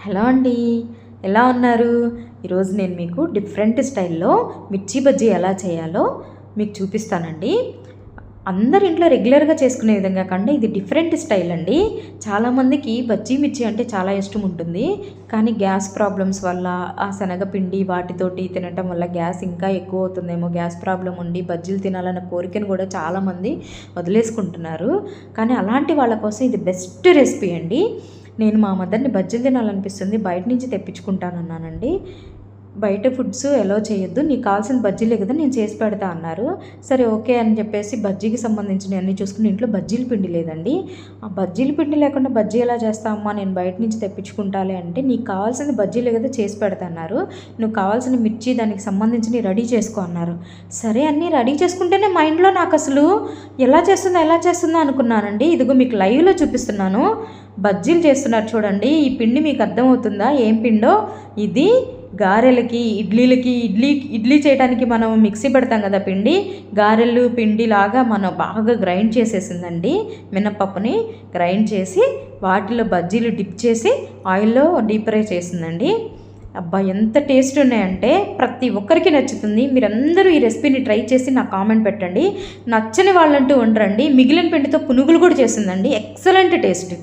Hello అండి ఎలా ఉన్నారు? ఈరోజు నేను మీకు డిఫరెంట్ స్టైల్లో మిర్చి బజ్జీ ఎలా చేయాలో మీకు చూపిస్తానండి. అందరి ఇంట్లో రెగ్యులర్గా చేసుకునే విధంగా కంటే ఇది డిఫరెంట్ స్టైల్ అండి. చాలామందికి బజ్జీ మిర్చి అంటే చాలా ఇష్టం ఉంటుంది. కానీ గ్యాస్ ప్రాబ్లమ్స్ వల్ల ఆ శనగపిండి వాటితోటి తినటం వల్ల గ్యాస్ ఇంకా ఎక్కువ అవుతుందేమో గ్యాస్ ప్రాబ్లం ఉండి బజ్జీలు తినాలన్న కోరికను కూడా చాలామంది వదిలేసుకుంటున్నారు. కానీ అలాంటి వాళ్ళ కోసం ఇది బెస్ట్ రెసిపీ అండి. నేను మా మదర్ని బజ్జీలు తినాలనిపిస్తుంది బయట నుంచి తెప్పించుకుంటానన్నానండి. బయట ఫుడ్స్ ఎలో చేయొద్దు నీకు కావాల్సిన బజ్జీలే కదా నేను చేసి పెడతా అన్నారు. సరే ఓకే అని చెప్పేసి బజ్జీకి సంబంధించిన అన్ని చూసుకుని ఇంట్లో బజ్జీల పిండి లేదండి. ఆ బజ్జీల పిండి లేకుండా బజ్జీ ఎలా చేస్తామమ్మా నేను బయట నుంచి తెప్పించుకుంటాలే అంటే నీకు కావాల్సిన బజ్జీలే కదా చేసి పెడతా అన్నారు. నువ్వు కావాల్సిన మిర్చి దానికి సంబంధించి రెడీ చేసుకో అన్నారు. సరే అన్నీ రెడీ చేసుకుంటేనే మైండ్లో నాకు అసలు ఎలా చేస్తుందో ఎలా చేస్తుందో అనుకున్నానండి. ఇదిగో మీకు లైవ్లో చూపిస్తున్నాను. బజ్జీలు చేస్తున్నారు చూడండి. ఈ పిండి మీకు అర్థమవుతుందా? ఏం పిండో? ఇది గారెలకి ఇడ్లీలకి ఇడ్లీ ఇడ్లీ చేయడానికి మనం మిక్సీ పెడతాం కదా పిండి. గారెలు పిండి లాగా మనం బాగా గ్రైండ్ చేసేసిందండి మినపప్పుని గ్రైండ్ చేసి వాటిలో బజ్జీలు డిప్ చేసి ఆయిల్లో డీప్ ఫ్రై చేసిందండి. అబ్బా ఎంత టేస్ట్ ఉన్నాయంటే ప్రతి ఒక్కరికి నచ్చుతుంది. మీరందరూ ఈ రెసిపీని ట్రై చేసి నాకు కామెంట్ పెట్టండి. నచ్చని వాళ్ళంటూ ఉండరండి. మిగిలిన పిండితో పునుగులు కూడా చేసిందండి ఎక్సలెంట్ టేస్ట్.